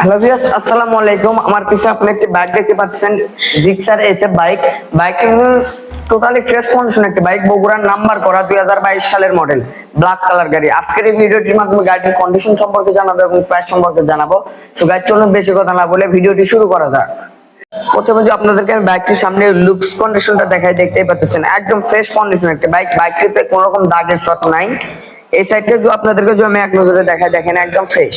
Hello viewers আসসালামু আলাইকুম। আমার পিছনে আপনি একটি বাইক দেখতে পাচ্ছেন Gixxer SF bike bike totally fresh condition একটি বাইক বগুড়ার নাম্বার করা, দুই সালের মডেল ব্ল্যাক কালার গাড়ি। আজকের এই ভিডিওটির মাধ্যমে গাড়ির কন্ডিশন সম্পর্কে জানাব এবং প্রাইস সম্পর্কে জানাব। সো গাইড চলুন বেশি কথা না বলে ভিডিওটি শুরু করা যাক। প্রথমে যে আপনাদেরকে আমি বাইকটির সামনে লুকস কন্ডিশনটা দেখাই, দেখতেই পাচ্ছেন, একদম ফ্রেশ কন্ডিশন একটা বাইক বাইকটিতে কোনো রকম দাগের শট নাই। এই সাইডটা আপনাদেরকে আমি এক নজরে দেখাই, দেখেন, একদম ফ্রেশ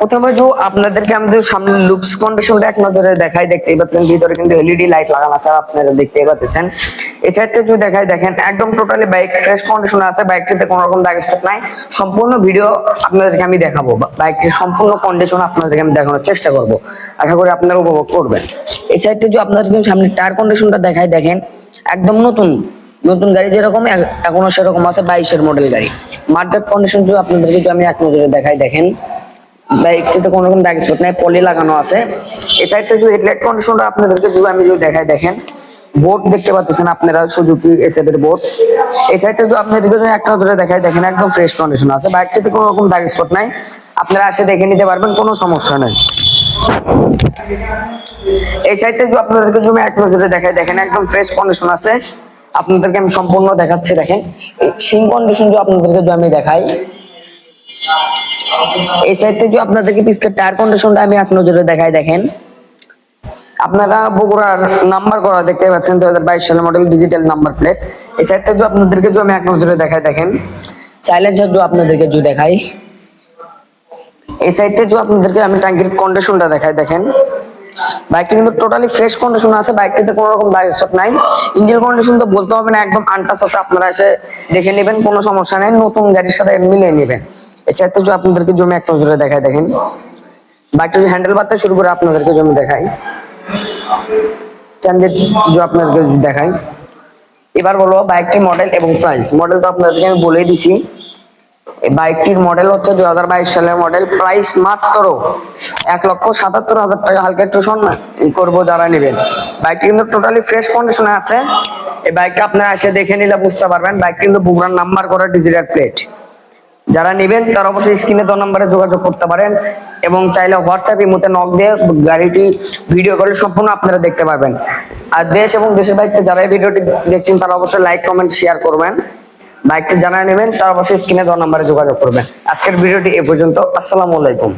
প্রথমে যে আপনাদেরকে আমি সামনে লুকস কন্ডিশনটা এক নজরে দেখাই পাচ্ছেন, ভিতরে কিন্তু এলইডি লাইট লাগানো আছে, আপনারা পাচ্ছেন। সাইডটা যদি দেখাই, দেখেন, একদম টোটালি বাইক ফ্রেশ কন্ডিশনে আছে বাইকটিতে কোনো রকম দাগ স্পট নাই। সম্পূর্ণ ভিডিও আপনাদেরকে আমি দেখাবো বাইকটির সম্পূর্ণ কন্ডিশন আপনাদেরকে আমি দেখানোর চেষ্টা করব। আশা করি আপনারা উপভোগ করবেন। এই সাইডটা যে আপনাদেরকে সামনে টায়ার কন্ডিশনটা দেখাই, দেখেন, একদম নতুন নতুন গাড়ি যেরকম এখনও সেরকম আছে বাইশের মডেল গাড়ি। মার্কেট কন্ডিশন যে আপনাদেরকে আমি এক নজরে দেখাই, দেখেন। বাইকটিতে কোনো রকম দাগ স্পট নাই, পলি লাগানো আছে। এই সাইডটা হেডলাইট কন্ডিশনটা আপনাদেরকে যদি আমি যদি দেখাই, দেখেন বোর্ড দেখতে পাচ্ছেন আপনারা সুজুকি এসএফ এর বোর্ড এই সাইডটা আপনাদেরকে যদি একটা ধরে দেখাই, দেখেন, একদম ফ্রেশ কন্ডিশন আছে বাইকটিতে কোনো রকম দাগ স্পট নাই। আপনারা এসে দেখে নিতে পারবেন, কোনো সমস্যা নেই। এই সাইডটা যে আপনাদেরকে জমি এক নজরে দেখাই, দেখেন, একদম ফ্রেশ কন্ডিশন আছে। আপনাদেরকে আমি সম্পূর্ণ দেখাচ্ছি, দেখেন। সিং কন্ডিশন যে আপনাদেরকে যে আমি দেখাই এই সাইড থেকে আপনাদেরকে পিছকে টায়ার কন্ডিশনটা আমি এক নজরে দেখাই দেখেন। আপনারা বগুড়ার নাম্বার করা দেখতে পাচ্ছেন, দুই হাজার বাইশ সালের মডেল ডিজিটাল নাম্বার প্লেট এই সাইড থেকে আপনাদেরকে আমি এক নজরে দেখাই দেখেন সাইলেন্সার যে আপনাদেরকে যে দেখাই। এই সাইড থেকে আপনাদেরকে আমি ট্যাঙ্কির কন্ডিশনটা দেখাই দেখেন। বাইকটা কিন্তু টোটালি ফ্রেশ কন্ডিশন আছে বাইকটিতে কোনো রকম দাগ নাই। ইঞ্জিন কন্ডিশন তো বলতে হবে না, একদম আনটাস আছে, আপনারা এসে দেখে নেবেন, কোনো সমস্যা নেই, নতুন গাড়ির সাথে মিলিয়ে নেবেন। এছাড়া তো যে আপনাদেরকে জমি এক নজরে দেখাই, দেখেন। বাইকটা হ্যান্ডেল বারটা শুরু করে আপনাদেরকে জমি দেখাই। চান্দের আপনাদেরকে দেখাই। এবার বলব বাইকটির মডেল এবং প্রাইস মডেল তো আপনাদেরকে আমি বলেই দিছি। এই বাইকটির মডেল হচ্ছে দুই হাজার বাইশ সালের মডেল প্রাইস মাত্র এক লক্ষ সাতাত্তর হাজার টাকা। হালকা একটু শোন করব যারা নেবেন। বাইকটি কিন্তু টোটালি ফ্রেশ কন্ডিশনে আছে। এই বাইকটা আপনারা এসে দেখে নিলে বুঝতে পারবেন। বাইক কিন্তু বুগরার নাম্বার করা ডিজিটাল প্লেট। যারা নেবেন, তারা অবশ্যই স্ক্রিনে দেওয়া নাম্বারে যোগাযোগ করতে পারেন এবং চাইলে হোয়াটসঅ্যাপ ইমোতে নক দিয়ে গাড়িটি ভিডিও করে সম্পূর্ণ আপনারা দেখতে পাবেন আর দেশ এবং দেশের বাইকতে যারা এই ভিডিওটি দেখছেন, তারা অবশ্যই লাইক কমেন্ট শেয়ার করবেন। বাইকটি জানা নেবেন, তারা অবশ্যই স্ক্রিনে দেওয়া নাম্বারে যোগাযোগ করবেন। আজকের ভিডিওটি এ পর্যন্ত। আসসালামু আলাইকুম।